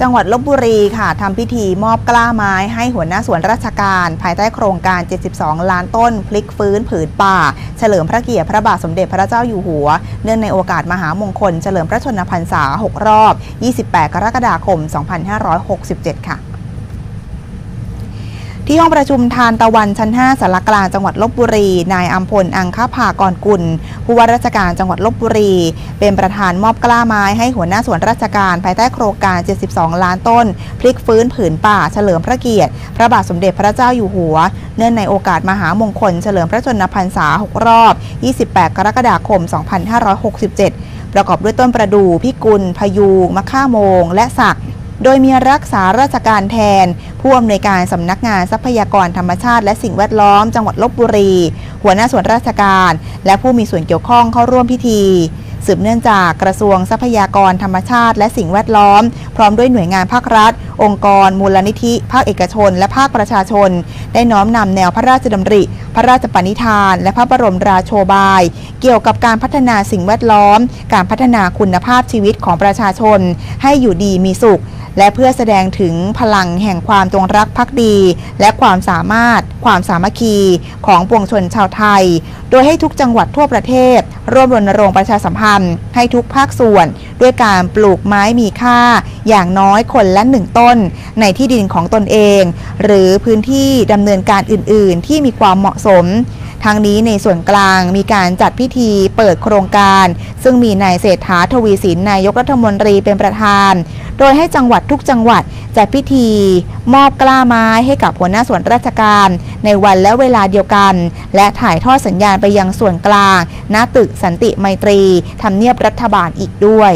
จังหวัดลบบุรีค่ะทำพิธีมอบกล้าไม้ให้หัวหน้าสวนราชการ ภายใต้โครงการ 72 ล้านต้น พลิกฟื้นผืนป่า เฉลิมพระเกียรติพระบาทสมเด็จพระเจ้าอยู่หัว เนื่องในโอกาสมหามงคล เฉลิมพระชนมพรรษา 6 รอบ 28 กรกฎาคม 2567 ค่ะ ที่ห้องประชุมทานตะวันชั้น 5สารกลางจังหวัดลบบุรี นายอัมพลอังคภากรกุล ผู้ว่าราชการจังหวัดลบบุรี เป็นประธานมอบกล้าไม้ให้หัวหน้าส่วนราชการภายใต้โครงการ 72 ล้านต้น พลิกฟื้นผืนป่าเฉลิมพระเกียรติ พระบาทสมเด็จพระเจ้าอยู่หัว เนื่องในโอกาสมหามงคล เฉลิมพระชนมพรรษา 6 รอบ 28 กรกฎาคม 2567 ประกอบด้วยต้นประดู่พิกุล พยูงมะค่าโมง และสัก โดยมีรักษาราชการแทน ผู้อำนวยการสำนักงานทรัพยากรธรรมชาติ และสิ่งแวดล้อมจังหวัดลบบุรี หัวหน้าส่วนราชการ และผู้มีส่วนเกี่ยวข้องเข้าร่วมพิธีสืบเนื่องจากกระทรวงทรัพยากรธรรมชาติ และสิ่งแวดล้อม พร้อมด้วยหน่วยงานภาครัฐ องค์กรมูลนิธิ ภาคเอกชน และภาคประชาชน ได้น้อมนำแนวพระราชดำริ พระราชปณิธาน และพระบรมราโชบาย เกี่ยวกับการพัฒนาสิ่งแวดล้อม การพัฒนาคุณภาพชีวิตของประชาชน ให้อยู่ดีมีสุข และเพื่อแสดงถึงพลังแห่งความจงรักภักดี และความสามารถ ความสามัคคีของปวงชนชาวไทย โดยให้ทุกจังหวัดทั่วประเทศ ร่วมรณรงค์ประชาสัมพันธ์ ให้ทุกภาคส่วน ด้วยการปลูกไม้มีค่า อย่างน้อยคนละหนึ่งต้นต้น ในที่ดินของตนเอง หรือพื้นที่ดำเนินการอื่น ๆ ที่มีความเหมาะสมทั้งนี้ในส่วนกลางมีการจัดพิธีเปิดโครงการ ซึ่งมีนายเศรษฐาทวีสินนายกรัฐมนตรีเป็นประธาน โดยให้จังหวัดทุกจังหวัดจัดพิธี มอบกล้าไม้ให้กับหัวหน้าส่วนราชการ ในวันและเวลาเดียวกัน และถ่ายทอดสัญญาณไปยังส่วนกลาง ณตึกสันติไมตรีทำเนียบรัฐบาลอีกด้วย